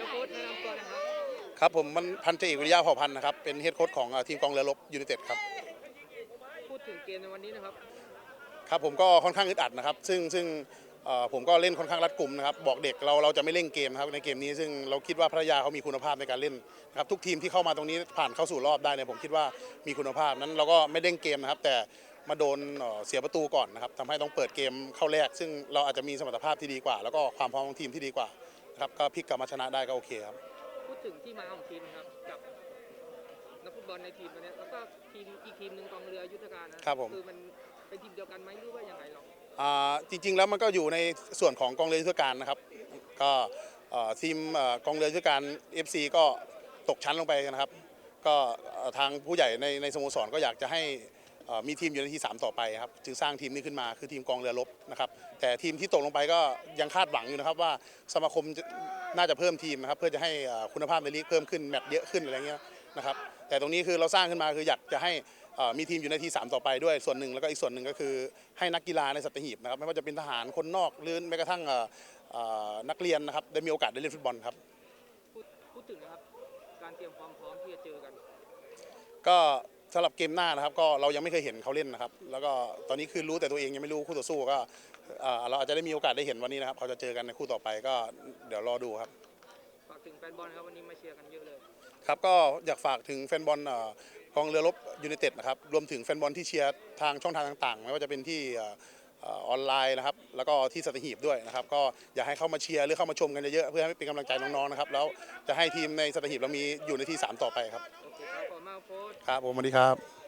ครับโค้ชแนะนำตัวนะครับครับผมมันพันตรีเอกวิริยะเผ่าพันธ์นะครับ เป็นเฮดโค้ชของเอ่อทีมกองเรือรบยูไนเต็ดครับ พูดถึงเกมในวันนี้นะครับ ครับผมก็ค่อนข้างอึดอัดนะครับ ซึ่งซึ่งเอ่อผมก็เล่นค่อนข้างรัดกุมนะครับ บอกเด็กเราเราจะไม่เล่นเกมนะครับในเกมนี้ซึ่งเราคิดว่าพัทยาเขามีคุณภาพในการเล่นนะครับทุกทีมที่เข้ามาตรงนี้ผ่านเข้าสู่รอบได้เนี่ยผมคิดว่ามีคุณภาพนั้นเราก็ไม่เล่นเกมนะครับ แต่มาโดนเอ่อเสียประตูก่อนนะครับทำให้ต้องเปิดเกมเข้าแรก ซึ่งเราอาจจะมีสมรรถภาพที่ดีกว่า แล้วก็ความพร้อมของทีมที่ดีกว่านะ ครับก็พลิกกลับมาชนะได้ก็โอเคครับ พูดถึงที่มาของทีมนะครับกับนักฟุตบอลในทีมตัวเนี้ยแล้วก็ทีมอีกทีมหนึ่งกองเรือยุทธการนะครับผม คือมันเป็นทีมเดียวกันไหมหรือว่ายังไงหรออ่าจริง ๆ แล้วมันก็อยู่ในส่วนของกองเรือยุทธการนะครับ ก็เอ่อทีมเอ่อกองเรือยุทธการ FC ก็ตกชั้นลงไปนะครับ ก็เอ่อทางผู้ใหญ่ในในสโมสรก็อยากจะให้เอ่อ มีทีมอยู่ในที่3ต่อไปครับจึงสร้างทีมนี้ขึ้นมาคือทีมกองเรือรบนะครับแต่ทีมที่ตกลงไปก็ยังคาดหวังอยู่นะครับว่าสมาคมจะน่าจะเพิ่มทีมนะครับเพื่อจะให้เอ่อคุณภาพในลีกเพิ่มขึ้นแมตช์เยอะขึ้นอะไรเงี้ยนะครับแต่ตรงนี้คือเราสร้างขึ้นมาคืออยากจะให้เอ่อมีทีมอยู่ในที่3ต่อไปด้วยส่วนหนึ่งแล้วก็อีกส่วนหนึ่งก็คือให้นักกีฬาในสัตหีบนะครับไม่ว่าจะเป็นทหารคนนอกหรือแม้กระทั่งเอ่อเอ่อนักเรียนนะครับได้มีโอกาสได้เล่นฟุตบอลครับพูดพูดถึงนะครับการเตรียมความพร้อมที่จะเจอกัน ก็ สำหรับเกมหน้านะครับก็เรายังไม่เคยเห็นเขาเล่นนะครับ แล้วก็ตอนนี้คือรู้แต่ตัวเองยังไม่รู้คู่ต่อสู้ก็เอ่อเราอาจจะได้มีโอกาสได้เห็นวันนี้นะครับเขาจะเจอกันในคู่ต่อไปก็เดี๋ยวรอดูครับ ฝากถึงแฟนบอลครับวันนี้มาเชียร์กันเยอะเลย ครับก็อยากฝากถึงแฟนบอลเอ่อกองเรือรบยูไนเต็ดนะครับรวมถึงแฟนบอลที่เชียร์ทางช่องทางต่างๆ ไม่ว่าจะเป็นที่เอ่อเอ่อออนไลน์นะครับ แล้วก็ที่สัตหีบด้วยนะครับ ก็อยากให้เข้ามาเชียร์หรือเข้ามาชมกันเยอะๆเพื่อให้เป็นกำลังใจน้องๆนะครับ แล้วจะให้ทีมในสัตหีบเรามีอยู่ในที่ 3 ต่อไปครับโอเคครับขอบคุณมากโค้ชครับผมสวัสดีครับ